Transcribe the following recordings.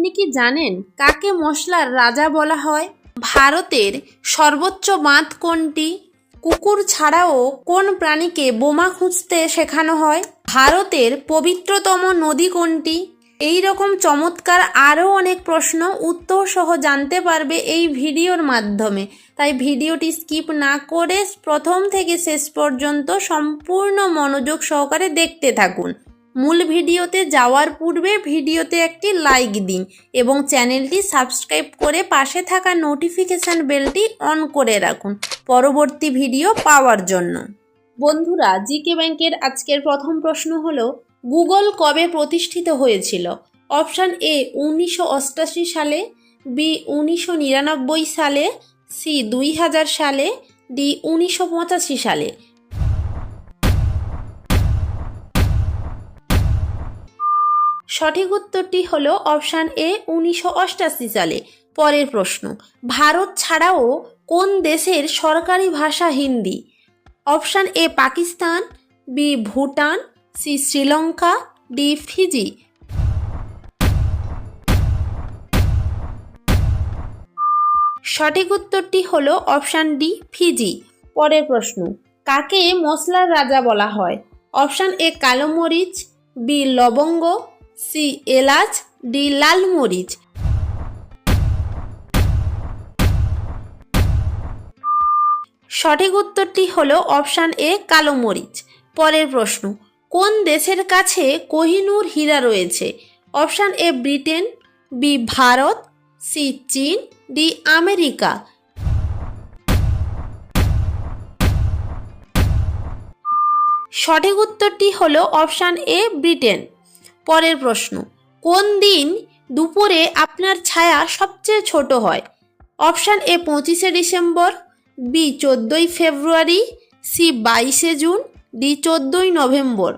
আপনি কি জানেন কাকে মশলার রাজা বলা হয়? ভারতের সর্বোচ্চ বাঁধ কোনটি? কুকুর ছাড়াও কোন প্রাণীকে বোমা খুঁজতে শেখানো হয়? ভারতের পবিত্রতম নদী কোনটি? এই রকম চমৎকার আরও অনেক প্রশ্ন, উত্তর সহ জানতে পারবে এই ভিডিওর মাধ্যমে। তাই ভিডিওটি স্কিপ না করে প্রথম থেকে শেষ পর্যন্ত সম্পূর্ণ মনোযোগ সহকারে দেখতে থাকুন। মূল ভিডিওতে যাওয়ার পূর্বে ভিডিওতে একটি লাইক দিন এবং চ্যানেলটি সাবস্ক্রাইব করে পাশে থাকা নোটিফিকেশান বেলটি অন করে রাখুন পরবর্তী ভিডিও পাওয়ার জন্য। বন্ধুরা জিকে ব্যাংকের আজকের প্রথম প্রশ্ন হলো গুগল কবে প্রতিষ্ঠিত হয়েছিল? অপশান এ উনিশশো সালে বি উনিশশো নিরানব্বই সালে সি দুই হাজার সালে ডি উনিশশো পঁচাশি সালে। সঠিক উত্তরটি হল অপশান এ উনিশশো সালে। পরের প্রশ্ন, ভারত ছাড়াও কোন দেশের সরকারি ভাষা Hindi? Option A Pakistan, B Bhutan, C Sri Lanka, D Fiji. সঠিক উত্তরটি হল অপশান ডি ফিজি। পরের প্রশ্ন, কাকে মশলার রাজা বলা হয়? অপশান এ কালো মরিচ, বি লবঙ্গ সি, এলাচ, ডি, লাল মরিচ। সঠিক উত্তরটি হলো অপশান এ, কালো মরিচ। পরের প্রশ্ন, কোন দেশের কাছে কোহিনূর হীরা রয়েছে? Option A, Britain, B, Bharat, C, চীন, ডি, আমেরিকা। সঠিক উত্তরটি হলো অপশান এ, ব্রিটেন। পরের প্রশ্ন, কোন দিন দুপুরে আপনার ছায়া সবচেয়ে ছোট হয়? অপশান এ পঁচিশে ডিসেম্বর, বি চোদ্দোই ফেব্রুয়ারি, সি বাইশে জুন, ডি চোদ্দোই নভেম্বর।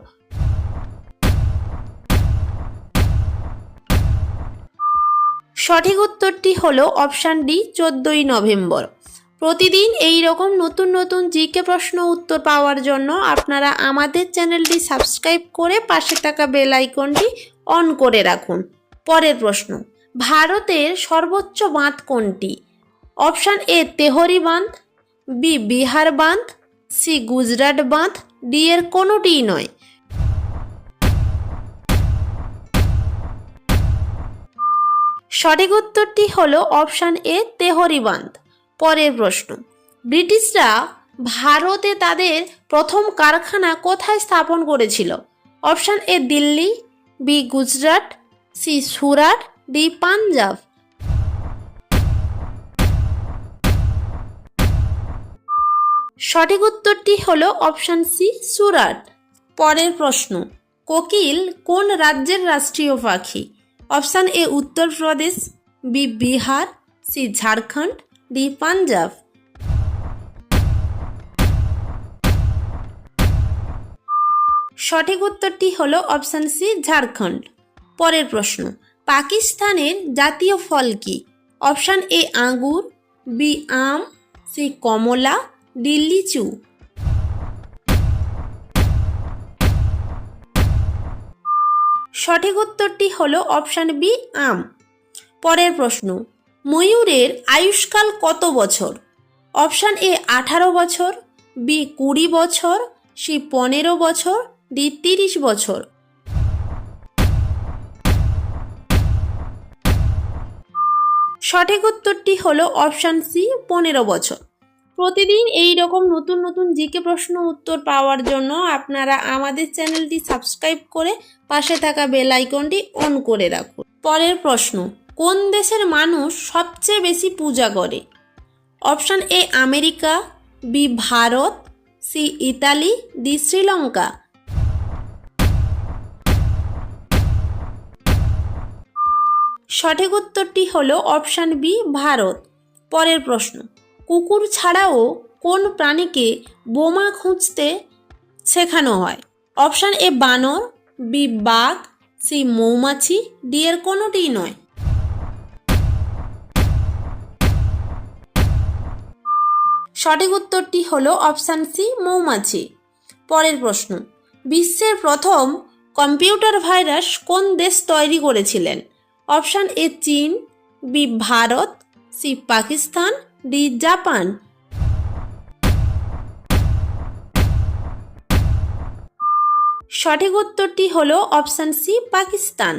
সঠিক উত্তরটি হলো অপশান ডি, চোদ্দোই নভেম্বর। প্রতিদিন এই রকম নতুন নতুন জিকে প্রশ্ন উত্তর পাওয়ার জন্য আপনারা আমাদের চ্যানেলটি সাবস্ক্রাইব করে পাশে থাকা বেল আইকনটি অন করে রাখুন। পরের প্রশ্ন, ভারতের সর্বোচ্চ বাঁধ কোনটি? অপশান এ, তেহরি বাঁধ, বি, বিহার বাঁধ, সি, গুজরাট বাঁধ, ডি এর কোনোটিই নয়। সঠিক উত্তরটি হলো অপশান এ, তেহরি বাঁধ। পরের প্রশ্ন। ব্রিটিশরা ভারতে তাদের প্রথম কারখানা কোথায় স্থাপন করেছিল? Option A Delhi, B Gujarat, C Surat, D Punjab. সঠিক উত্তরটি হলো অপশান সি সুরাট। পরের প্রশ্ন, কোকিল কোন রাজ্যের রাষ্ট্রীয় পাখি? Option A Uttar Pradesh, B Bihar, C Jharkhand D Punjab. সঠিক উত্তরটি হলো অপশান সি, ঝাড়খণ্ড। পরের প্রশ্ন, পাকিস্তানের জাতীয় ফল কি? অপশান এ, আঙ্গুর, বি, আম, সি, কমলা, ডি, লিচু। সঠিক উত্তরটি হলো অপশান বি, আম। পরের প্রশ্ন ময়ূরের আয়ুষ্কাল কত বছর? অপশান এ, আঠারো বছর, বি, কুড়ি বছর, সি, পনেরো বছর, ডি, তিরিশ বছর। সঠিক উত্তরটি হলো অপশান সি, পনেরো বছর। প্রতিদিন এই রকম নতুন নতুন জিকে প্রশ্ন উত্তর পাওয়ার জন্য আপনারা আমাদের চ্যানেলটি সাবস্ক্রাইব করে পাশে থাকা বেল আইকনটি অন করে রাখুন। পরের প্রশ্ন কোন দেশের মানুষ সবচেয়ে বেশি পূজা করে? Option A, America, B, Bharat, C, Italy, D, Sri Lanka. সঠিক উত্তরটি হলো অপশান বি, ভারত। পরের প্রশ্ন, কুকুর ছাড়াও কোন প্রাণীকে বোমা খুঁজতে শেখানো হয়? অপশান এ, বানর, বি, বাঘ, সি, মৌমাছি, ডি, এর কোনোটিই নয়। সঠিক উত্তরটি হল অপশান সি, মৌমাছি। পরের প্রশ্ন, বিশ্বের প্রথম কম্পিউটার ভাইরাস কোন দেশ তৈরি করেছিলেন? অপশান এ, চীন, B, Bharat, C, Pakistan, D, Japan. সঠিক উত্তরটি হল অপশান সি, পাকিস্তান।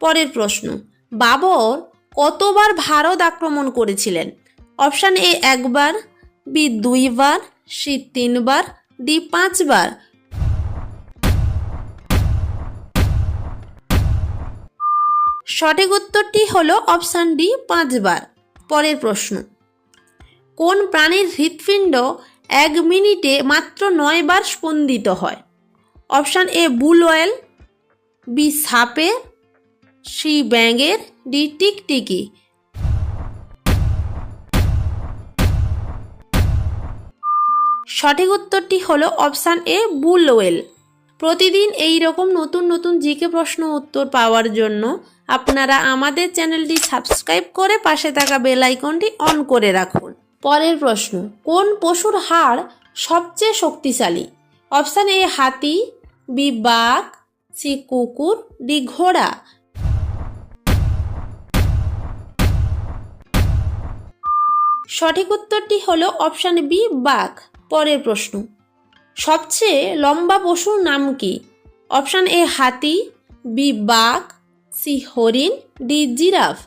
পরের প্রশ্ন, বাবর কতবার ভারত আক্রমণ করেছিলেন? অপশান এ, একবার বি দুইবার, সি তিনবার, ডি পাঁচবার। সঠিক উত্তরটি হলো অপশান ডি, পাঁচবার। পরের প্রশ্ন। কোন প্রাণীর হৃৎপিণ্ড এক মিনিটে মাত্র নয় বার স্পন্দিত হয়? অপশান এ, বুল অয়েল বি সাপের, সি ব্যাঙের, ডি টিকটিকি। সঠিক উত্তরটি হলো অপশান এ, বুলওয়েল। প্রতিদিন এই রকম নতুন নতুন জিকে প্রশ্ন উত্তর পাওয়ার জন্য আপনারা আমাদের চ্যানেলটি সাবস্ক্রাইব করে পাশে থাকা বেল আইকনটি অন করে রাখুন। পরের প্রশ্ন, কোন পশুর হাড় সবচেয়ে শক্তিশালী? অপশান এ, হাতি, বি, বাঘ, সি, কুকুর, ডি, ঘোড়া। সঠিক উত্তরটি হলো অপশান বি, বাঘ। পরের প্রশ্ন। সবচেয়ে লম্বা পশুর নাম কি? অপশান এ হাতি, বি বাঘ, সি হরিণ, ডি জিরাফ।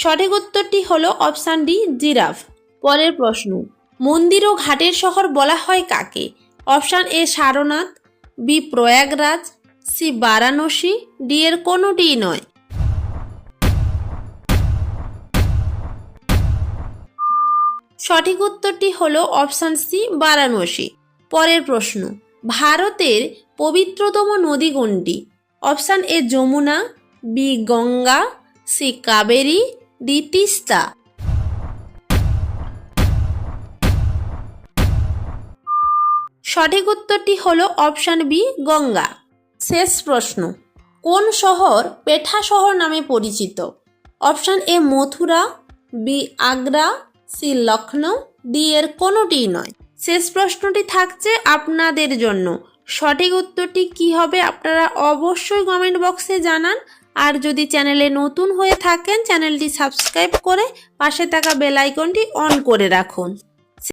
সঠিক উত্তরটি হল অপশান ডি জিরাফ। পরের প্রশ্ন, মন্দির ও ঘাটের শহর বলা হয় কাকে? Option A Sarnath, B Prayagraj, C Varanasi, D এর কোনোটিই নয়। সঠিক উত্তরটি হল অপশান সি, বারাণসী। পরের প্রশ্ন, ভারতের পবিত্রতম নদী কোনটি? Option A, Yamuna, B, Ganga, C, Kaveri, D, Teesta. সঠিক উত্তরটি হল অপশান বি, গঙ্গা। শেষ প্রশ্ন, কোন শহর পেঠা শহর নামে পরিচিত? Option A, Mathura, B, Agra C Lucknow D এর কোনোটিই নয়। শেষ প্রশ্নটি থাকছে আপনাদের জন্য। সঠিক উত্তরটি কি হবে আপনারা অবশ্যই কমেন্ট বক্সে জানান। আর যদি চ্যানেলে নতুন হয়ে থাকেন, চ্যানেলটি সাবস্ক্রাইব করে পাশে থাকা বেল আইকনটি অন করে রাখুন।